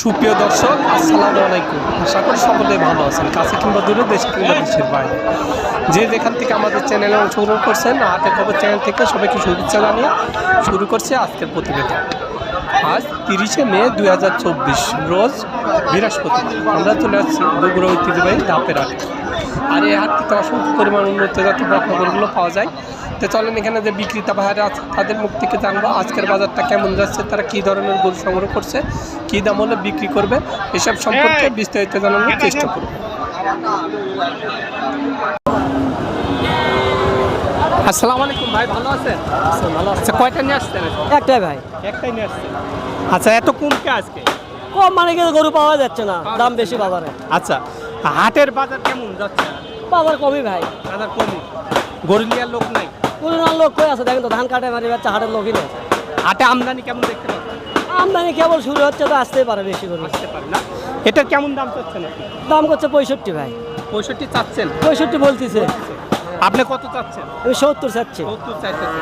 সুপ্রিয় দর্শক, আসসালামু আলাইকুম। আশা করি সকলে ভালো আছেন, কাছে কিংবা দূরে, দেশ কিংবা দেশের বাইরে। যে যেখান থেকে আমাদের চ্যানেলে অংশগ্রহণ করছেন, হাতে খবর চ্যানেল থেকে সবাইকে শুভেচ্ছা জানিয়ে শুরু করছে আজকের প্রতিবেদন। আজ তিরিশে মে দুই হাজার চব্বিশ, রোজ বৃহস্পতি আমরা চলে আসছি বগুড়া ঐতিহ্যবাহী ধাপের হাটে। আর এই থেকে অসংখ্য পরিমাণ উন্নত জাতীয় পাওয়া যায়। তো চলেন এখানে যে বিক্রেতা ভাইরা আছে তাদের মুখ থেকে জানব আজকের বাজারটা কেমন যাচ্ছে তারা কী ধরনের গরু সংগ্রহ করছে কী দাম হলে বিক্রি করবে এসব সম্পর্কে বিস্তারিত জানানোর চেষ্টা করব। আসসালামু আলাইকুম ভাই ভালো আছেন? ভালো আচ্ছা কয়টা নিয়ে আসছেন? একটাই ভাই। একটাই নিয়ে আসছেন। আচ্ছা এত কমকে আজকে? কম মানে কিন্তু গরু পাওয়া যাচ্ছে না দাম বেশি বাজারে। আচ্ছা হাটের বাজার কেমন যাচ্ছে? বাজার কমই ভাই। বাজার কমই। গরু নেওয়ার লোক নাই? পুরো লোক কই আছে? দেখেন তো ধান কাটে মারি বাচ্চা হাটের লোকই নেই। হাটে আমদানি কেমন দেখতে পাচ্ছেন? আমদানি কেবল শুরু হচ্ছে তো আসতেই পারে বেশি গরু আসতে পারে না। এটার কেমন দাম চাচ্ছেন দাম করছে পঁয়ষট্টি ভাই। পঁয়ষট্টি চাচ্ছেন? পঁয়ষট্টি বলতেছে। আপনি কত চাচ্ছেন? আমি সত্তর চাচ্ছি। সত্তর চাইতেছেন।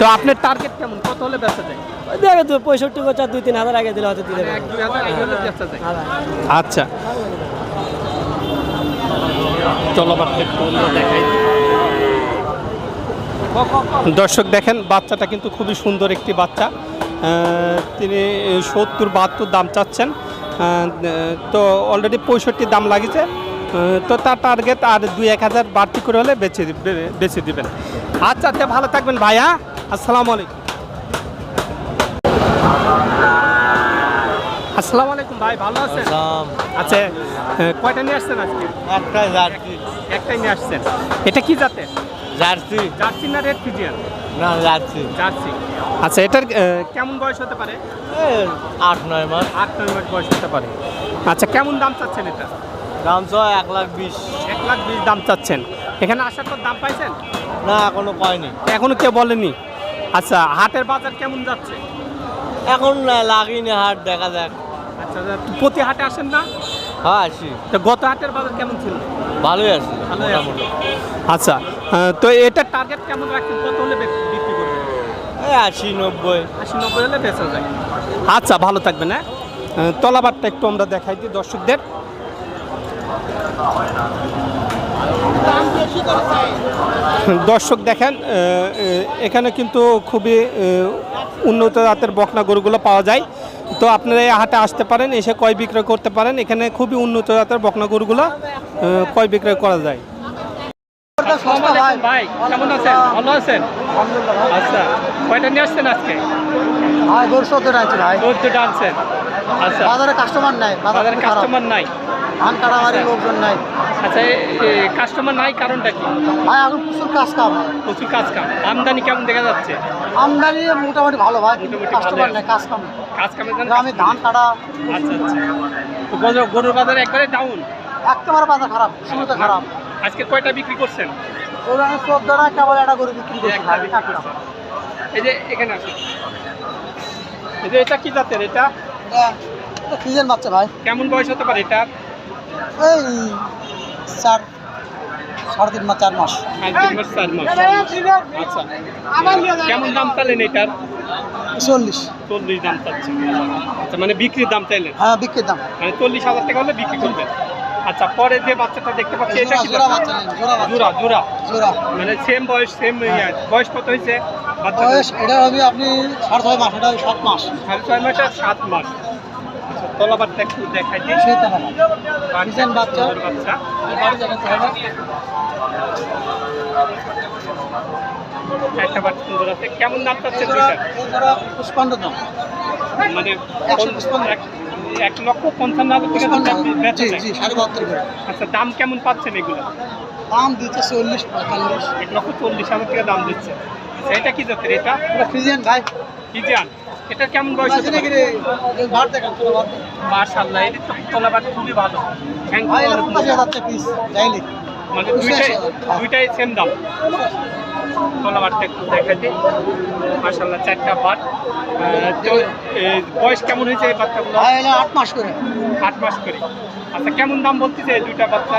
তো আপনার টার্গেট কেমন? কত হলে বেচা যায়? দেখে তো পঁয়ষট্টি করছে দুই তিন হাজার আগে দিলে হয়তো দিলে দুই হাজার এই হলে বেচা যায়। হ্যাঁ আচ্ছা। চলো দেখাই। দর্শক দেখেন বাচ্চাটা কিন্তু খুবই সুন্দর একটি বাচ্চা। তিনি সত্তর বাহাত্তর দাম চাচ্ছেন। তো অলরেডি পঁয়ষট্টি দাম লাগিছে আহ, তো তার টার্গেট আর দুই এক হাজার বাড়তি করে হলে বেছে বেচে দিবেন। আচ্ছা আচ্ছা ভালো থাকবেন ভাইয়া আসসালামু আলাইকুম। আসসালামু আলাইকুম ভাই ভালো আছেন? আচ্ছা কয়টা নিয়ে আসছেন আজকে? একটাই একটাই নিয়ে আসছেন। এটা কি জাতে জার্সি। জার্সি না রেড ফিজিয়ান? না জার্সি। জার্সি। আচ্ছা এটার আহ, কেমন বয়স হতে পারে? আট নয় মাস। আট নয় মাস বয়স হতে পারে। আচ্ছা কেমন দাম চাচ্ছেন এটা? দাম তো এক লাখ বিশ। এক লাখ বিশ দাম চাচ্ছেন। এখানে আসার পর দাম পাইছেন? না এখনও পাইনি। এখনও কেউ বলেনি? আচ্ছা হাটের বাজার কেমন যাচ্ছে? এখন না লাগিনি হাট দেখা যাক। আচ্ছা প্রতি হাটে আসেন না? হ্যাঁ আসি। তো গত হাটের বাজার কেমন ছিল? ভালোই আছি। মোটামুটি। আচ্ছা তো এটার টার্গেট কেমন রাখছেন? কত হলে বিক্রি করবেন? আশি নব্বই। আশি নব্বই হলে বেচা যায়। আচ্ছা ভালো থাকবেন হ্যাঁ। তলাবারটা একটু আমরা দেখাই দিই দর্শকদের। দর্শক দেখেন এখানে কিন্তু খুবই উন্নত জাতের বকনা গরুগুলো পাওয়া যায়। তো আপনারা এই হাটে আসতে পারেন এসে কয় বিক্রয় করতে পারেন। এখানে খুবই উন্নত জাতের বকনা গরুগুলো কয় বিক্রয় করা যায়? ভাই কেমন আছেন? ভালো আছেন? আচ্ছা কয়টা নিয়ে আসছেন আজকে? ভাই গরু ভাই। আনছেন। আচ্ছা। বাজারে কাস্টমার নাই বাজারে কাস্টমার নাই? ধান কাটামারি লোকজন নাই। আচ্ছা কাস্টমার নাই কারণটা কি? ভাই এখন প্রচুর কাজ কাম। প্রচুর কাজ কাম। আমদানি কেমন দেখা যাচ্ছে? আমদানি মোটামুটি ভালো ভাই কাস্টমার ভালোই নাই কাজ কাম। কাজ কামের জন্য গ্রামে ধান কাটা। আচ্ছা আচ্ছা। গরুর বাজার একবারে ডাউন একেবারে বাজার খারাপ শুরুতে খারাপ। আজকে কয়টা বিক্রি করছেন? গরু আমি চোদ্দ না কেবল একটা গরু বিক্রি করছি। এই যে এখানে আসুন। এই যে এটা কি জাতের এটা? সিজন বাচ্চা ভাই। কেমন বয়স হতে পারে এটা এই চার সাড়ে তিন মাস চার মাস। চার মাস। আচ্ছা। কেমন দাম চাইলেন এটার? চল্লিশ। চল্লিশ দাম চাচ্ছে আচ্ছা মানে বিক্রির দাম চাইলেন? হ্যাঁ বিক্রির দাম। মানে চল্লিশ হাজার টাকা হলে বিক্রি করবেন। আচ্ছা পরে যে বাচ্চাটা দেখতে পাচ্ছি এটা কি জোড়া বাচ্চা? জোড়া জোড়া মানে সেম বয়স সেম বয়স কত হয়েছে বাচ্চা বয়স এটা হবে আপনি সাড়ে ছয় মাস এটা সাত মাস। সাড়ে ছয় মাস আর সাত মাস। আচ্ছা তলাবারটা একটু দেখাই দিই। বাচ্চা। বাচ্চা। বাড়ি যাবেন তাহলে? একটা বাচ্চা সুন্দর আছে। কেমন দাম চাচ্ছে এই জোড়া- দুইটা? এই জোড়া পুষ্পান্ন দাম। মানে। এক- লক্ষ পঞ্চান্ন হাজার টাকা আচ্ছা দাম কেমন পাচ্ছেন এগুলো? দাম দিচ্ছে চল্লিশ পঁয়তাল্লিশ। এক লক্ষ চল্লিশ হাজার টাকা দাম দিচ্ছে। আচ্ছা, এটা কি জাতের এটা? এটা ভাই। কি জান এটা কেমন বয়স। মাশাআল্লাহ এটা তো তলাবাট খুবই ভালো। থ্যাংক ইউ মানে দুইটাই দুইটাই সেম দাম। তলাবাটটা একটু দেখাতে। মাসাল্লাহ চারটা পাট তো বয়স কেমন হয়েছে এই বাচ্চাগুলো আট মাস করে। আট মাস করে। আচ্ছা কেমন দাম বলতেছে চাই দুইটা বাচ্চা?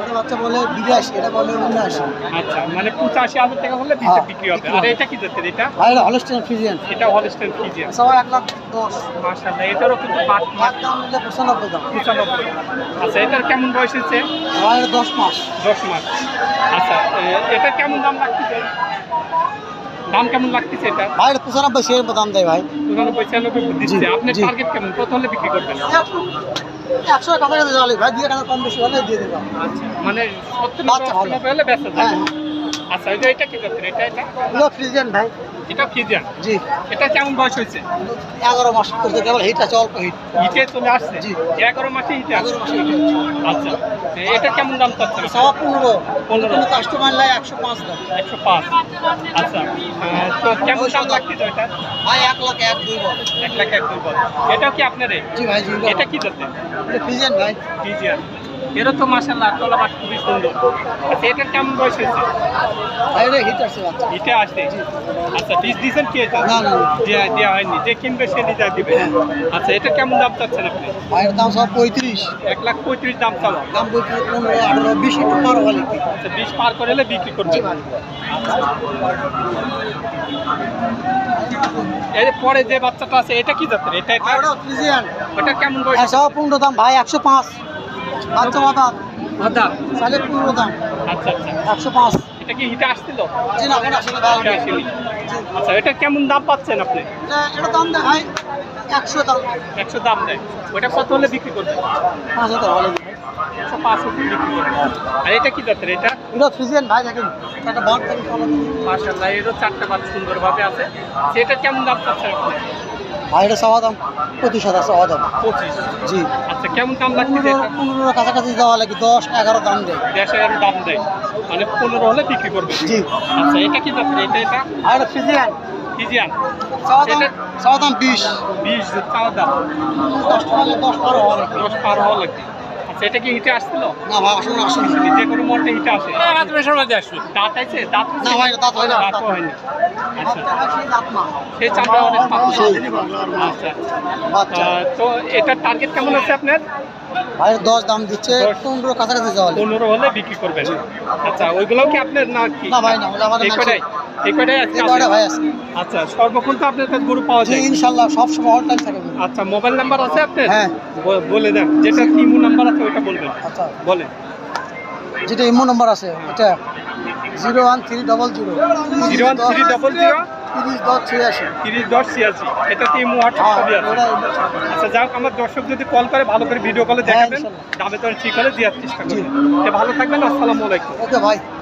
ওটা বাচ্চা বলে বিরাশি এটা বলে উনআশি। আচ্ছা মানে পঁচাশি হাজার টাকা হলে বিশে হ্যাঁ, বিক্রি হবে। আর এটা কি এটা? এটা হলস্টেন ফিজিয়ান এটা হলস্টেন ফিজিয়ান সবাই এক লাখ দশ। এটারও কিন্তু এক দাম নিলে পঁচানব্বই দাম। পঁচানব্বই। আচ্ছা এটার কেমন বয়স হচ্ছে দশ মাস। দশ মাস। আচ্ছা এটা কেমন দাম লাগতেছে? দাম কেমন লাগতেছে এটা? ভাই পঁচানব্বই সে দাম দেয় ভাই। পঁচানব্বই ছিয়ানব্বই দিচ্ছে। আপনার। টার্গেট কেমন? কত হলে বিক্রি করবেন? একশো টাকা ভাই দিয়ে টাকা কম বেশি হলে দিয়ে দেবো। আচ্ছা মানে বাচ্চা ভালো। হলে ব্যস্ত হ্যাঁ আচ্ছা এটা এটা কি জাতের? এটা এটা? এগুলো ফ্রিজিয়ান ভাই। এটা ফ্রিজিয়ান জি। এটা কেমন বয়স হয়েছে? এগারো মাস করতে কেবল হিট আছে অল্প হিট হিটে চলে আসছে? জি। এগারো মাসে হিটে এগারো মাসে আচ্ছা। এটা কেমন দাম চাচ্ছেন সবা পনেরো। পনেরো। কাস্টমার লাই একশো পাঁচ দাম। একশো পাঁচ। আচ্ছা আহ, তো কেমন দাম লাগতেছে ওটা ভাই এক লাখ এক দুই বল এক লাখ এক দুই বল এটাও কি আপনার জি ভাই জি এটা কি ফ্রিজিয়ান ভাই। ফিজিয়ান। এরও তো মাসাল্লাহ তলা বাট খুবই সুন্দর। আচ্ছা এটার কেমন বয়স হয়েছে? হিটে আসছে আচ্ছা বীজ দিয়েছেন কি এটা। দেওয়া দেওয়া হয়নি। যে কিনবে সে নিজে দিবে। আচ্ছা এটা কেমন দাম চাচ্ছেন আপনি? ভাইয়ের দাম সব পঁয়ত্রিশ। এক লাখ পঁয়ত্রিশ দাম চাওয়া। দাম পনেরো আঠারো বিশ একটু পার হলে আচ্ছা বিশ পার করে এলে বিক্রি করবে। এর পরে যে বাচ্চাটা আছে এটা কি জাতের? এটা এটা? কেমন বয়স? হ্যাঁ সব পনেরো দাম। ভাই একশো পাঁচ। বাচ্চা মাথা আদা সাড়ে পনেরো দাম আচ্ছা আচ্ছা। একশো পাঁচ। এটা কি হিটে আসছিল? জি না এখন আসলে হিটে আসেনি। আচ্ছা এটা কেমন দাম পাচ্ছেন আপনি? এটা এটা দাম ভাই একশো দাম। একশো দাম দেয়। ওটা কত হলে বিক্রি করবে পাঁচ হাজার হলে। করবে আর এটা কি জাতের? এটা? এটা ফ্রিজিয়ান ভাই দেখেন। একটা ফলো মাশাআল্লাহ এরও চারটা বাদ সুন্দরভাবে আছে। সেটা কেমন দাম পাচ্ছেন আপনি? ভাই এটা সওয়া দাম পঁচিশ হাজার সওয়া দাম। পঁচিশ। জি। আচ্ছা কেমন দাম লাগতেছে পনেরো কাছাকাছি দেওয়া লাগে দশ এগারো দাম দেয়। দশ এগারো দাম দেয়। মানে পনেরো হলে বিক্রি করবে জি। আচ্ছা এটা কি জাতের? এটা এটা? আর এটা ফ্রিজিয়ান। ফিজিয়ান সওয়া দাম দাম বিশ। বিশ চাওয়া দাম। দশ টাকা দশ বারো হওয়া লাগে। দশ হওয়া লাগবে এটা কি হিটে আসছিল? না ভাই আসুন আসুন যে কোনো মোটে হিটে আসে? দাঁত আছে? দাঁত না ভাই দাঁত হয় না হয়নি। আচ্ছা। সেই না। সেই চামড়া অনেক আচ্ছা। তো এটার টার্গেট কেমন আছে আপনার? ভাই দশ দাম দিচ্ছে। পনেরো কাছাকাছি যাওয়া পনেরো হলে বিক্রি করবেন। আচ্ছা ওইগুলোও কি আপনার না কি না ভাই না আমাদের আচ্ছা সর্বক্ষণ তো আপনার কাছে গরু পাওয়া যায়। ইনশাল্লাহ সব সময় অল টাইম থাকে আচ্ছা মোবাইল নাম্বার আছে আপনার হ্যাঁ। বলে দেন যেটা ইমো নাম্বার আছে ওইটা বলবেন। আচ্ছা। বলেন। যেটা ইমো নম্বর আছে এটা zero one three double zero. Zero one three double zero. তিরিশ দশ ছিয়াশি। তিরিশ দশ ছিয়াশি। এটাতে ইমো হোয়াটসঅ্যাপ হ্যাঁ আছে। আচ্ছা যাক আমার দর্শক যদি কল করে ভালো করে ভিডিও কলে হ্যাঁ, দেখাবেন। দামে তো ঠিক হলে দেওয়ার চেষ্টা করবেন। ভালো থাকবেন আসসালামু আলাইকুম। ওকে ভাই